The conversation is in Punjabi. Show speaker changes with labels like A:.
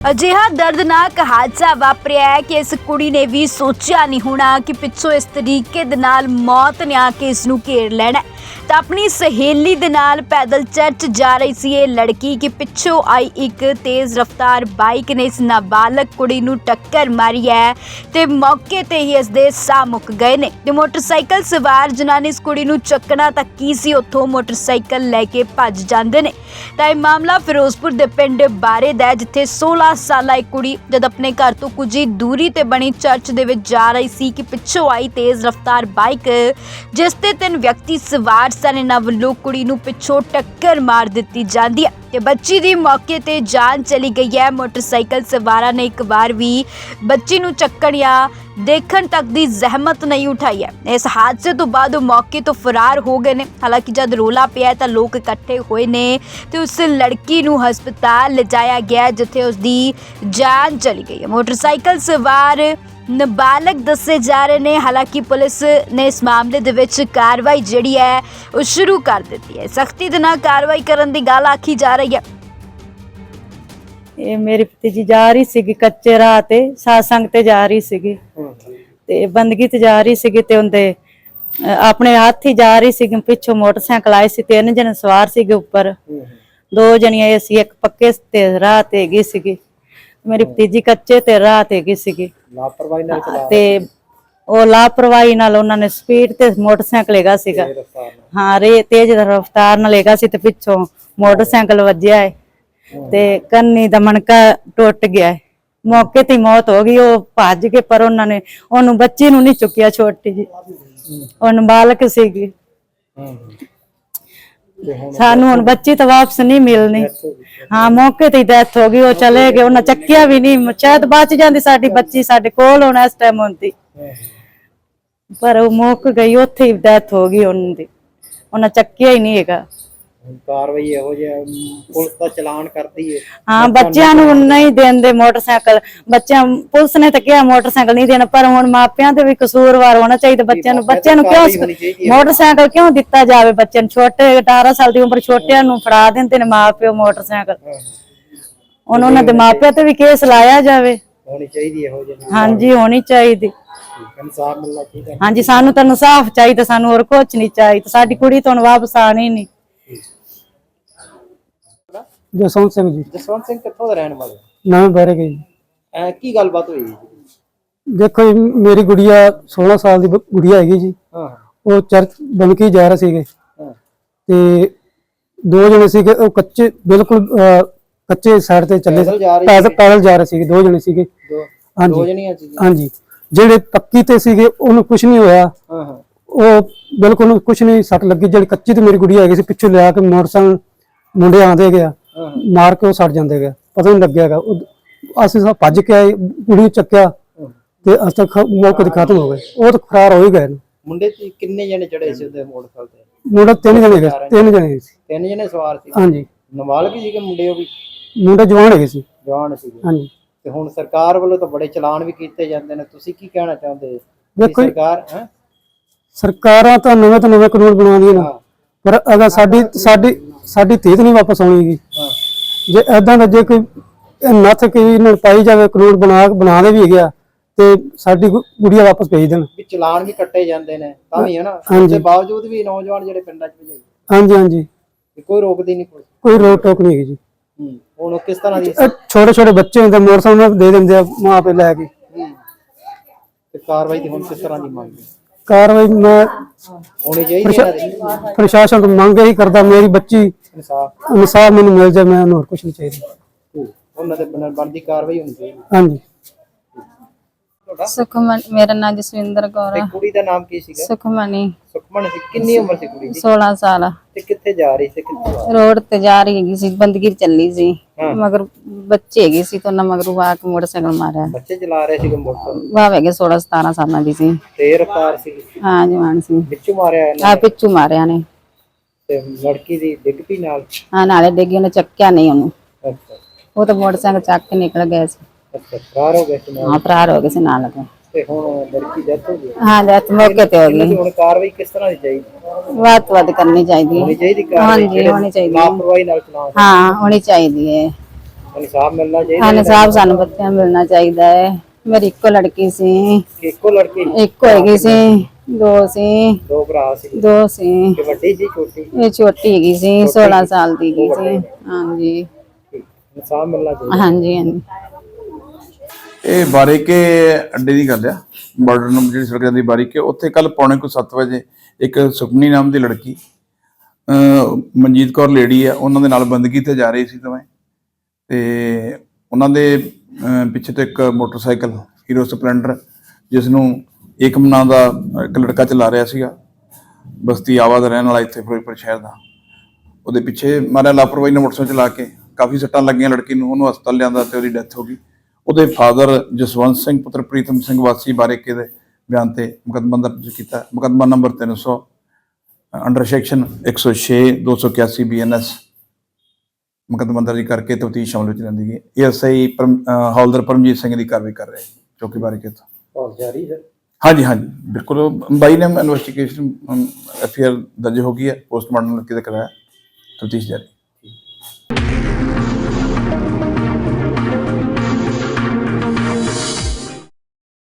A: ਅਜਿਹਾ ਦਰਦਨਾਕ ਹਾਦਸਾ ਵਾਪਰਿਆ ਹੈ ਕਿ ਇਸ ਕੁੜੀ ਨੇ ਵੀ ਸੋਚਿਆ ਨਹੀਂ ਹੋਣਾ ਕਿ ਪਿੱਛੋਂ ਇਸ ਤਰੀਕੇ ਦੇ ਨਾਲ ਮੌਤ ਨੇ ਆ ਕੇ ਇਸ ਨੂੰ ਘੇਰ ਲੈਣਾ ਤਾਂ ਆਪਣੀ ਸਹੇਲੀ ਦੇ ਨਾਲ ਪੈਦਲ ਚਰਚ ਜਾ ਰਹੀ ਸੀ ਇਹ ਲੜਕੀ ਕਿ ਪਿੱਛੋਂ ਆਈ ਇੱਕ ਤੇਜ਼ ਰਫ਼ਤਾਰ ਬਾਈਕ ਨੇ ਇਸ ਨਾਬਾਲਗ ਕੁੜੀ ਨੂੰ ਟੱਕਰ ਮਾਰੀ ਹੈ ਤੇ ਮੌਕੇ ਤੇ ਹੀ ਇਸ ਦੇ ਸਾਹ ਮੁੱਕ ਗਏ ਨੇ। ਤੇ ਮੋਟਰਸਾਈਕਲ ਸਵਾਰ ਜਿਨ੍ਹਾਂ ਨੇ ਇਸ ਕੁੜੀ ਨੂੰ ਚੱਕਣਾ ਤਾਂ ਕੀ ਸੀ ਉੱਥੋਂ ਮੋਟਰਸਾਈਕਲ ਲੈ ਕੇ ਭੱਜ ਜਾਂਦੇ ਨੇ। ਤਾਂ ਇਹ ਮਾਮਲਾ ਫਿਰੋਜ਼ਪੁਰ ਦੇ ਪਿੰਡ ਬਾਰੇ ਦਾ ਜਿੱਥੇ 16 ਸਾਲਾ ਇੱਕ ਕੁੜੀ ਜਦ ਆਪਣੇ ਘਰ ਤੋਂ ਕੁਝ ਹੀ ਦੂਰੀ ਤੇ ਬਣੀ ਚਰਚ ਦੇ ਵਿੱਚ ਜਾ ਰਹੀ ਸੀ ਕਿ ਪਿੱਛੋਂ ਆਈ ਤੇਜ਼ ਰਫ਼ਤਾਰ ਬਾਈਕ, ਜਿਸ ਤੇ ਤਿੰਨ ਵਿਅਕਤੀ ਸਵਾਰ ਸਨ ਇਹਨਾਂ ਵੱਲੋਂ ਕੁੜੀ ਨੂੰ ਪਿੱਛੋਂ ਟੱਕਰ ਮਾਰ ਦਿੱਤੀ ਜਾਂਦੀ ਹੈ ਤੇ ਬੱਚੀ ਦੀ ਮੌਕੇ ਤੇ ਜਾਨ ਚਲੀ ਗਈ ਹੈ। ਮੋਟਰਸਾਈਕਲ ਸਵਾਰਾਂ ਨੇ ਇੱਕ ਵਾਰ ਵੀ ਬੱਚੀ ਨੂੰ ਚੱਕਣ ਜਾਂ ਦੇਖਣ ਤੱਕ ਦੀ ਜ਼ਹਿਮਤ ਨਹੀਂ ਉਠਾਈ ਹੈ। ਇਸ ਹਾਦਸੇ ਤੋਂ ਬਾਅਦ ਉਹ ਮੌਕੇ ਤੋਂ ਫਰਾਰ ਹੋ ਗਏ ਨੇ। ਹਾਲਾਂਕਿ ਜਦ ਰੋਲਾ ਪਿਆ ਤਾਂ ਲੋਕ ਇਕੱਠੇ ਹੋਏ ਨੇ ਤੇ ਉਸ ਲੜਕੀ ਨੂੰ ਹਸਪਤਾਲ ਲਿਜਾਇਆ ਗਿਆ ਜਿੱਥੇ ਉਸ ਦੀ ਜਾਨ ਚਲੀ ਗਈ ਹੈ। ਮੋਟਰਸਾਈਕਲ ਸਵਾਰ ਨਾਬਾਲਗ ਦੱਸੇ ਜਾ ਰਹੇ ਨੇ, ਹਾਲਾਂਕਿ ਪੁਲਿਸ ਨੇ ਇਸ ਮਾਮਲੇ ਦੇ ਵਿੱਚ ਕਾਰਵਾਈ ਜਿਹੜੀ ਹੈ, ਉਹ ਸ਼ੁਰੂ ਕਰ ਦਿੱਤੀ ਹੈ। ਸਖਤੀ ਦੇ ਨਾਲ ਕਾਰਵਾਈ ਕਰਨ ਦੀ ਗੱਲ ਆਖੀ ਜਾ ਰਹੀ ਹੈ।
B: ਇਹ ਮੇਰੀ ਭਤੀਜੀ ਜਾ ਰਹੀ ਸੀਗੀ ਕੱਚੇ ਰਾਹ ਤੇ ਸਾਸੰਗ ਤੇ ਜਾ ਰਹੀ ਸੀਗੀ। ਤੇ ਬੰਦਗੀ ਤੇ ਜਾ ਰਹੀ ਸੀਗੀ ਤੇ ਉਹਦੇ ਆਪਣੇ ਹੱਥ ਹੀ ਜਾ ਰਹੀ ਸੀਗੀ, ਪਿੱਛੋਂ ਮੋਟਰਸਾਈਕਲ ਆਏ ਸੀ, ਤਿੰਨ ਜਣੇ ਸਵਾਰ ਸੀਗੇ ਉੱਪਰ। ਦੋ ਜਣੀਆਂ ਇਹ ਸੀ ਇੱਕ ਪੱਕੇ ਤੇ ਰਾਹ ਤੇ ਗਈ ਸੀਗੀ। ਮੇਰੀ ਭਤੀਜੀ ਕੱਚੇ ਤੇ ਰਾਹ ਤੇ ਗਈ ਸੀਗੀ।
C: ਲਾਪਰਵਾਹੀ ਨਾਲ ਚਲਾ
B: ਤੇ ਉਹ ਲਾਪਰਵਾਹੀ ਨਾਲ ਉਹਨਾਂ ਨੇ ਸਪੀਡ ਤੇ ਮੋਟਰਸਾਈਕਲ ਹੈਗਾ ਸੀਗਾ। ਹਾਂ ਰੇ ਤੇਜ਼ ਰਫ਼ਤਾਰ ਨਾਲ ਹੈਗਾ ਸੀ ਤੇ ਪਿੱਛੋਂ ਮੋਟਰਸਾਈਕਲ ਵੱਜਿਆ ਹੈ ਤੇ ਕੰਨੀ ਦਾ ਮਣਕਾ ਟੁੱਟ ਗਿਆ ਮੌਕੇ ਤੇ ਮੌਤ ਹੋ ਗਈ ਉਹ ਭੱਜ ਕੇ ਪਰ ਉਹਨਾਂ ਨੇ ਉਹਨੂੰ ਬੱਚੀ ਨੂੰ ਨਹੀਂ ਚੁੱਕਿਆ ਛੋਟੀ ਜੀ ਉਹ ਨਾਬਾਲਗ ਸੀਗੀ।
C: ਤੇ ਹੁਣ
B: ਸਾਨੂੰ ਹੁਣ ਬੱਚੀ ਤਾਂ ਵਾਪਸ ਨਹੀਂ ਮਿਲਣੀ। ਹਾਂ ਮੌਕੇ ਤੇ ਡੈਥ ਹੋ ਗਈ ਉਹ ਚਲੇ ਗਏ ਉਹਨਾਂ ਚੱਕਿਆ ਵੀ ਨਹੀਂ। ਸ਼ਾਇਦ ਬਚ ਜਾਂਦੀ ਸਾਡੀ ਬੱਚੀ ਸਾਡੇ ਕੋਲ ਹੁਣ ਇਸ ਟਾਈਮ ਹੁੰਦੀ।
C: ਹੂੰ।
B: ਪਰ ਉਹ ਮੁੱਕ ਗਈ ਉੱਥੇ ਹੀ ਡੈਥ ਹੋ ਗਈ ਉਹਨਾਂ ਦੀ। ਉਹਨਾਂ ਚੱਕਿਆ ਹੀ ਨਹੀਂ ਹੈਗਾ।
C: ਹੁਣ ਕਾਰਵਾਈ ਇਹੋ ਜਿਹਾ ਪੁਲਿਸ ਦਾ ਚਲਾਨ ਕਰਦੀ ਹੈ
B: ਹਾਂ ਬੱਚਿਆਂ ਨੂੰ ਨਹੀਂ ਦਿੰਦੇ ਮੋਟਰਸਾਈਕਲ। ਬੱਚਿਆਂ ਪੁਲਿਸ ਨੇ ਤਾਂ ਕਿਹਾ ਮੋਟਰਸਾਈਕਲ ਨਹੀਂ ਦੇਣਾ ਪਰ ਹੁਣ ਮਾਪਿਆਂ ਤੇ ਵੀ ਕਸੂਰਵਾਰ ਹੋਣਾ ਚਾਹੀਦਾ ਬੱਚਿਆਂ ਨੂੰ। ਬੱਚਿਆਂ ਨੂੰ ਕਿਉਂ ਮੋਟਰਸਾਈਕਲ ਕਿਉਂ ਦਿੱਤਾ ਜਾਵੇ ਬੱਚਿਆਂ ਨੂੰ? ਛੋਟੇ 18 ਸਾਲ ਦੀ ਉਮਰ ਛੋਟਿਆਂ ਨੂੰ ਫੜਾ ਦਿੰਦੇ ਨੇ ਮਾਪਿਓ ਮੋਟਰਸਾਈਕਲ। ਹੁਣ ਉਹਨਾਂ ਦੇ ਮਾਪਿਆਂ ਤੇ ਵੀ ਕੇਸ ਲਾਇਆ ਜਾਵੇ।
C: ਹੋਣੀ ਚਾਹੀਦੀ ਇਹੋ ਜਿਹੀ।
B: ਹਾਂਜੀ ਹੋਣੀ ਚਾਹੀਦੀ।
C: ਇਨਸਾਫ ਮਿਲਣਾ ਚਾਹੀਦਾ।
B: ਹਾਂਜੀ ਸਾਨੂੰ ਤਾਂ ਇਨਸਾਫ ਚਾਹੀਦਾ ਸਾਨੂੰ ਹੋਰ ਕੁਝ ਨਹੀਂ ਚਾਹੀਦਾ। ਸਾਡੀ ਕੁੜੀ ਤਾਂ ਵਾਪਸ ਆਣੀ ਨਹੀਂ।
D: ਜਸਵੰਤ ਸਿੰਘ ਜੀ।
C: ਜਸਵੰਤ ਸਿੰਘ ਕਿੱਥੋਂ ਦਾ ਰਹਿਣ ਵਾਲੇ?
D: ਨਵੇਂ ਬਾਰੇ ਗਏ ਜੀ।
C: ਐ ਕੀ ਗੱਲਬਾਤ ਹੋਈ ਜੀ?
D: ਦੇਖੋ ਜੀ ਮੇਰੀ ਗੁੜੀਆ 16 ਸਾਲ ਦੀ ਬ- ਗੁੜੀਆ ਹੈਗੀ ਜੀ।
C: ਹਾਂ।
D: ਉਹ ਚਰਚ ਬਨਕੀ ਜਾ ਰਹੇ ਸੀਗੇ।
C: ਹਾਂ।
D: ਤੇ ਦੋ ਜਣੇ ਸੀਗੇ ਉਹ ਕੱਚੇ ਬਿਲਕੁਲ ਅਹ, ਕੱਚੇ ਸਾਈਡ ਤੇ ਚੱਲੇ
C: ਪੈਦਲ ਜਾ ਰਹੇ
D: ਪੈਦਲ ਪੈਦਲ ਜਾ ਰਹੇ ਸੀਗੇ ਦੋ ਜਣੇ ਸੀਗੇ।
C: ਦੋ ਦੋ
D: ਹਾਂਜੀ
C: ਜਣੀਆਂ ਸੀ ਜੀ
D: ਹਾਂਜੀ। ਜਿਹੜੇ ਪੱਕੀ ਤੇ ਸੀਗੇ ਉਹਨੂੰ ਕੁਝ ਨਹੀਂ ਹੋਇਆ।
C: ਹਾਂ ਹਾਂ।
D: ਉਹ ਬਿਲਕੁਲ ਉਹਨੂੰ ਕੁਝ ਨਹੀਂ ਸੱਟ ਲੱਗੀ। ਜਿਹੜੀ ਕੱਚੀ ਤੇ ਮੇਰੀ ਗੁੜੀਆ ਹੈਗੀ ਸੀ ਪਿੱਛੋਂ ਲਿਆ ਕੇ ਮੋਟਰਸਾਈਕਲ ਮੁੰਡੇ ਆਂਦੇ ਗਿਆ ਮਾਰ ਕੇ ਉਹ ਸੜ ਜਾਂਦੇ ਗਿਆ ਪਤਾ ਨਹੀਂ ਲੱਗਿਆਗਾ ਅਸੀਂ ਸਭ ਭੱਜ ਕੇ ਆਏ ਕੁੜੀ ਨੂੰ ਚੱਕਿਆ। ਤੇ ਅਸ ਤੱਕ ਮੌਕੇ ਤੇ ਖਤਮ ਹੋ ਗਏ। ਉਹ ਤਾਂ ਫਰਾਰ ਹੋ ਹੀ ਗਏ ਨੇ।
C: ਮੁੰਡੇ ਤੇ ਕਿੰਨੇ ਜਣੇ ਚੜੇ ਸੀ ਉਹਦੇ ਮੋਟਰਸਾਈਕਲ ਤੇ?
D: ਮੁੰਡਾ ਤਿੰਨ ਜਣੇ ਗਏ ਤਿੰਨ ਜਣੇ। ਸੀ।
C: ਤਿੰਨ ਜਣੇ ਸਵਾਰ ਸੀ?
D: ਹਾਂਜੀ।
C: ਨਾਬਾਲਗ ਹੀ ਸੀਗੇ ਮੁੰਡੇ ਉਹ ਵੀ?
D: ਮੁੰਡਾ ਜਵਾਨ ਹੈਗੇ ਸੀ।
C: ਜਵਾਨ ਸੀਗੇ।
D: ਹਾਂਜੀ।
C: ਤੇ ਹੁਣ ਸਰਕਾਰ ਵੱਲੋਂ ਤਾਂ ਬੜੇ ਚਲਾਨ ਵੀ ਕੀਤੇ ਜਾਂਦੇ ਨੇ। ਤੁਸੀਂ ਕੀ ਕਹਿਣਾ ਚਾਹੁੰਦੇ?
D: ਦੇਖੋ
C: ਸਰਕਾਰ ਹੈ?
D: ਸਰਕਾਰਾਂ ਤਾਂ ਨਵੇਂ ਤੋਂ ਨਵੇਂ ਕਾਨੂੰਨ ਬਣਾਉਂਦੀਆਂ ਨੇ। ਪਰ ਅਗਰ ਸਾਡੀ ਸਾਡੀ ਸਾਡੀ ਧੀ ਤਾਂ ਨਹੀਂ ਵਾਪਸ ਆਉਣੀਗੀ ਜੇ ਐਦਾਂ ਦਾ ਜੇ ਕੋਈ ਨੱਥ ਕੋਈ ਇਹਨਾਂ ਨੂੰ ਪਾਈ ਜਾਵੇ ਕਾਨੂੰਨ ਬਣਾ ਬਣਾਦੇ ਵੀ ਹੈਗਾ ਤੇ ਸਾਡੀ ਗੁ- ਗੁੜੀਆ ਵਾਪਸ ਭੇਜ ਦੇਣ।
C: ਵੀ ਚਲਾਨ ਵੀ ਕੱਟੇ ਜਾਂਦੇ ਨੇ ਤਾਂ ਵੀ ਹੈ ਨਾ।
D: ਹਾਂਜੀ।
C: ਉਸ ਦੇ ਬਾਵਜੂਦ ਵੀ ਨੌਜਵਾਨ ਜਿਹੜੇ ਪਿੰਡਾਂ 'ਚ ਭਜਾਈ।
D: ਹਾਂਜੀ ਹਾਂਜੀ।
C: ਤੇ ਕੋਈ ਰੋਕਦੀ ਨਹੀਂ ਪੁਲਿਸ
D: ਕੋਈ ਰੋਕ ਟੋਕ ਨਹੀਂ ਹੈਗੀ ਜੀ।
C: ਹੂੰ ਹੁਣ ਉਹ ਕਿਸ ਤਰ੍ਹਾਂ ਦੀ
D: ਛੋਟੇ ਛੋਟੇ ਬੱਚੇ ਹੁੰਦੇ ਮੋਟਰਸਾਈਕਲ ਦੇ ਦਿੰਦੇ ਆ ਮਾਂ ਪਿਓ ਲੈ ਕੇ।
C: ਹੂੰ। ਤੇ ਕਾਰਵਾਈ ਦੀ ਹੁਣ ਕਿਸ ਤਰ੍ਹਾਂ ਦੀ ਮੰਗ ਹੈ?
D: ਕਾਰਵਾਈ ਮੈਂ
C: ਹੋਣੀ ਚਾਹੀਦੀ ਹੈ ਇਹਨਾਂ ਦੀ।
D: ਪ੍ਰਸ਼ਾਸਨ ਤੋਂ ਮੰਗ ਇਹੀ ਕਰਦਾ ਮੇਰੀ ਬੱਚੀ
C: ਇਨਸਾਫ
D: ਇਨਸਾਫ ਮੈਨੂੰ ਮਿਲ ਜਾਏ ਮੈਂ ਹੋਰ ਕੁਝ ਨਹੀਂ ਚਾਹੀਦਾ।
C: ਉਹਨਾਂ ਦੇ ਬਣ- ਬਣਦੀ ਕਾਰਵਾਈ ਹੋਣੀ ਚਾਹੀਦੀ
D: ਹਾਂਜੀ।
E: ਸੁਖਮਨ ਮੇਰਾ ਨਾਮ ਜਸਵਿੰਦਰ ਕੌਰ
C: ਤੇ
E: ਆ।
C: ਕੁੜੀ ਦਾ ਨਾਮ ਕੀ ਸੀਗਾ?
E: ਸੁਖਮਨੀ।
C: ਸੁਖਮਨ ਸੀ ਕਿੰਨੀ ਉਮਰ ਸੀ ਕੁੜੀ ਦੀ?
E: 16 ਸਾਲ
C: ਤੇ ਕਿੱਥੇ ਜਾ ਰਹੀ ਸੀ ਕਿੱਥੇ ਆ?
E: ਰੋਡ ਤੇ ਜਾ ਰਹੀ ਹੈਗੀ ਸੀ ਬੰਦਗੀ ਚੱਲੀ ਸੀ।
C: ਹਾਂ।
E: ਮਗਰ ਬੱਚੇ ਹੈਗੇ ਸੀ ਤਾਂ ਉਹਨਾਂ ਮਗਰ ਆ ਕੇ ਮੋਟਰਸਾਈਕਲ ਮਾਰਿਆ।
C: ਬੱਚੇ ਚਲਾ ਰਹੇ ਸੀਗੇ ਮੋਟਰਸਾਈਕਲ?
E: ਵਾਹ ਹੈਗੇ 16 17 ਸਾਲਾਂ ਦੀ ਸੀ।
C: ਤੇ ਰਫਤਾਰ ਸੀ?
E: ਹਾਂ ਜਵਾਨ ਸੀ।
C: ਵਿੱਚੋਂ ਮਾਰਿਆ ਇਹਨੇ?
E: ਆ ਪਿੱਛੂ ਮਾਰਿਆ ਨੇ।
C: ਤੇ ਲੜਕੀ ਦੀ ਡਿੱਗ ਪਈ ਨਾਲ?
E: ਹਾਂ ਨਾਲੇ ਡਿੱਗੀ ਉਹਨੇ ਚੱਕਿਆ ਨਹੀਂ ਉਹਨੂੰ।
C: ਅੱਛਾ।
E: ਉਹ ਤਾਂ ਮੋਟਰਸਾਈਕਲ ਚੱਕ ਕੇ ਨਿਕਲ ਗਿਆ ਸੀ।
C: ਅੱਛਾ ਫਰਾਰ ਹੋ ਗਏ ਸੀ ਨਾਲ?
E: ਹਾਂ ਫਰਾਰ ਹੋ ਗਏ ਸੀ ਨਾਲ ਲੱਗੇ
C: ਤੇ ਹੁਣ ਲੜਕੀ ਡੈਥ ਹੋ ਗਈ?
E: ਹਾਂ ਜੱਤ ਮੌਕੇ ਤੇ ਹੋ
C: ਇਹਨਾਂ
E: ਗਈ
C: ਦੀ ਹੁਣ ਕਾਰਵਾਈ ਕਿਸ ਤਰ੍ਹਾਂ ਦੀ ਚਾਹੀਦੀ?
E: ਵੱਧ ਕਰਨੀ ਚਾਹੀਦੀ
C: ਹੋਣੀ
E: ਹੈ
C: ਚਾਹੀਦੀ ਕਾਰਵਾਈ?
E: ਹਾਂਜੀ, ਹੋਣੀ ਚਾਹੀਦੀ ਹੈ।
C: ਲਾਪਰਵਾਹੀ ਨਾਲ ਚਲਾਉਣ
E: ਹਾਂ ਹੋਣੀ ਚਾਹੀਦੀ ਹੈ।
C: ਇਨਸਾਫ ਮਿਲਣਾ ਚਾਹੀਦਾ
E: ਹਾਂ? ਸਾਹਿਬ ਸਾਨੂੰ ਬੱਚਿਆਂ ਮਿਲਣਾ ਚਾਹੀਦਾ ਹੈ। ਮੇਰੀ ਇੱਕੋ ਲੜਕੀ ਸੀ।
C: ਇੱਕੋ ਲੜਕੀ?
E: ਇੱਕ ਹੋਏਗੀ ਸੀ। ਦੋ ਸੀ।
C: ਦੋ ਭਰਾ ਸੀ।
E: ਦੋ ਸੀ।
C: ਵੱਡੀ ਸੀ ਛੋਟੀ
E: ਇਹ ਛੋਟੀ ਹੈਗੀ ਸੀ 16 ਸਾਲ ਦੀ ਹੈਗੀ ਸੀ। ਹਾਂਜੀ।
C: ਇਨਸਾਫ ਮਿਲਣਾ ਚਾਹੀਦਾ।
E: ਹਾਂਜੀ ਹਾਂਜੀ।
F: ਇਹ ਬਾਰੀਕੇ ਅੱਡੇ ਦੀ ਗੱਲ ਆ। ਬਾਰਡਰ ਨੂੰ ਜਿਹੜੀ ਸੜਕ ਜਾਂਦੀ ਬਾਰੀਕੇ ਉੱਥੇ ਕੱਲ ਪੌਣੇ ਕੋ 7 ਵਜੇ ਇੱਕ ਸੁਖਮਨੀ ਨਾਮ ਦੀ ਲੜਕੀ ਮਨਜੀਤ ਕੌਰ ਲੇਡੀ ਆ ਉਹਨਾਂ ਦੇ ਨਾਲ ਬੰਦਗੀ ਤੇ ਜਾ ਰਹੀ ਸੀ ਦੋਵੇਂ। ਤੇ ਉਹਨਾਂ ਦੇ ਪਿੱਛੇ ਤੋਂ ਇੱਕ ਮੋਟਰਸਾਈਕਲ ਹੀਰੋ ਸਪਲੈਂਡਰ ਜਿਸ ਨੂੰ ਏਕਮ ਨਾਂ ਦਾ, ਇੱਕ ਲੜਕਾ ਚਲਾ ਰਿਹਾ ਸੀਗਾ, ਬਸਤੀ ਆਵਾ ਦਾ ਰਹਿਣ ਵਾਲਾ ਇੱਥੇ ਫਿਰੋਜ਼ਪੁਰ ਸ਼ਹਿਰ ਦਾ। ਉਹਦੇ ਪਿੱਛੇ ਮਾਰਿਆ ਲਾਪਰਵਾਹੀ ਨਾਲ ਮੋਟਰਸਾਈਕਲ ਚਲਾ ਕੇ, ਕਾਫੀ ਸੱਟਾਂ ਲੱਗੀਆਂ ਲੜਕੀ ਨੂੰ, ਉਹਨੂੰ ਹਸਪਤਾਲ ਲਿਆਂਦਾ ਤੇ ਉਹਦੀ ਡੈਥ ਹੋ ਗਈ। ਉਹਦੇ ਫਾਦਰ ਜਸਵੰਤ ਸਿੰਘ, ਪੁੱਤਰ ਪ੍ਰੀਤਮ ਸਿੰਘ ਵਾਸੀ ਬਾਰੇਕੇ ਦੇ ਬਿਆਨ ਤੇ ਮੁਕੱਦਮਾ ਦਰਜ ਕੀਤਾ। ਮੁਕੱਦਮਾ ਨੰਬਰ 300 ਅੰਡਰ ਸੈਕਸ਼ਨ 106 281 ਬੀਐਨਐਸ ਮੁਕੱਦਮਾ ਦਰਜ ਕਰਕੇ ਤਫਤੀਸ਼ ਸ਼ਾਮਲ ਵਿੱਚ ਲੈਂਦੀ ਗਈ ਏਐਸਆਈ ਹੌਲਦਰ ਪਰਮਜੀਤ ਸਿੰਘ ਦੀ ਕਾਰਵਾਈ ਕਰ ਰਹੇ ਚੌਕੀ ਬਾਰੇਕੇ ਤੋਂ
C: ਬਹੁਤ ਜਾਰੀ ਹੈ।
F: ਹਾਂਜੀ ਹਾਂਜੀ, ਬਿਲਕੁਲ। ਬਾਈ ਨੇ ਇਨਵੈਸਟੀਗੇਸ਼ਨ ਐਫਆਰ ਦਰਜ ਹੋ ਗਈ ਹੈ ਪੋਸਟਮਾਰਟਮ ਲੜਕੀ ਦਾ ਕਰਾਇਆ, ਤਫਤੀਸ਼ ਜਾਰੀ।